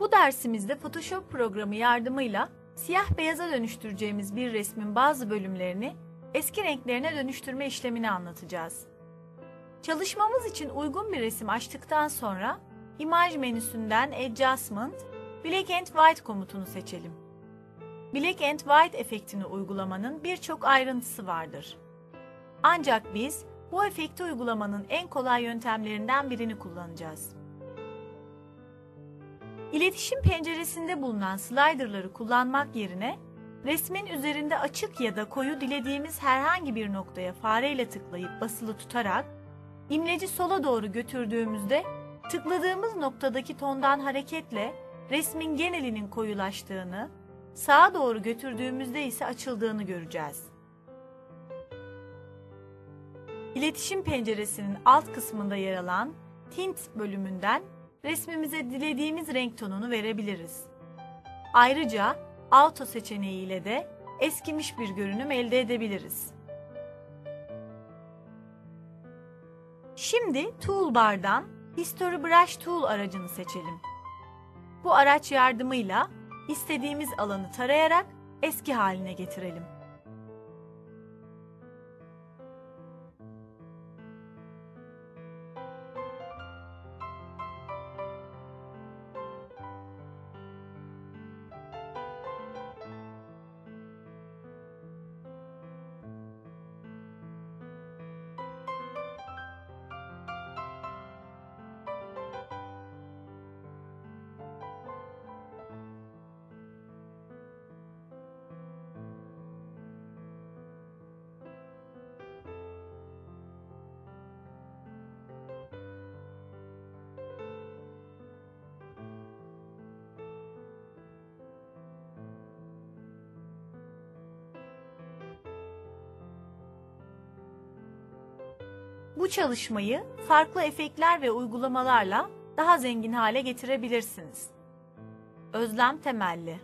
Bu dersimizde Photoshop programı yardımıyla siyah beyaza dönüştüreceğimiz bir resmin bazı bölümlerini eski renklerine dönüştürme işlemini anlatacağız. Çalışmamız için uygun bir resim açtıktan sonra Image menüsünden Adjustment, Black and White komutunu seçelim. Black and White efektini uygulamanın birçok ayrıntısı vardır. Ancak biz bu efekti uygulamanın en kolay yöntemlerinden birini kullanacağız. İletişim penceresinde bulunan sliderları kullanmak yerine resmin üzerinde açık ya da koyu dilediğimiz herhangi bir noktaya fareyle tıklayıp basılı tutarak imleci sola doğru götürdüğümüzde tıkladığımız noktadaki tondan hareketle resmin genelinin koyulaştığını, sağa doğru götürdüğümüzde ise açıldığını göreceğiz. İletişim penceresinin alt kısmında yer alan Tint bölümünden resmimize dilediğimiz renk tonunu verebiliriz. Ayrıca Auto seçeneğiyle de eskimiş bir görünüm elde edebiliriz. Şimdi Toolbar'dan History Brush Tool aracını seçelim. Bu araç yardımıyla istediğimiz alanı tarayarak eski haline getirelim. Bu çalışmayı farklı efektler ve uygulamalarla daha zengin hale getirebilirsiniz. Özlem Temelli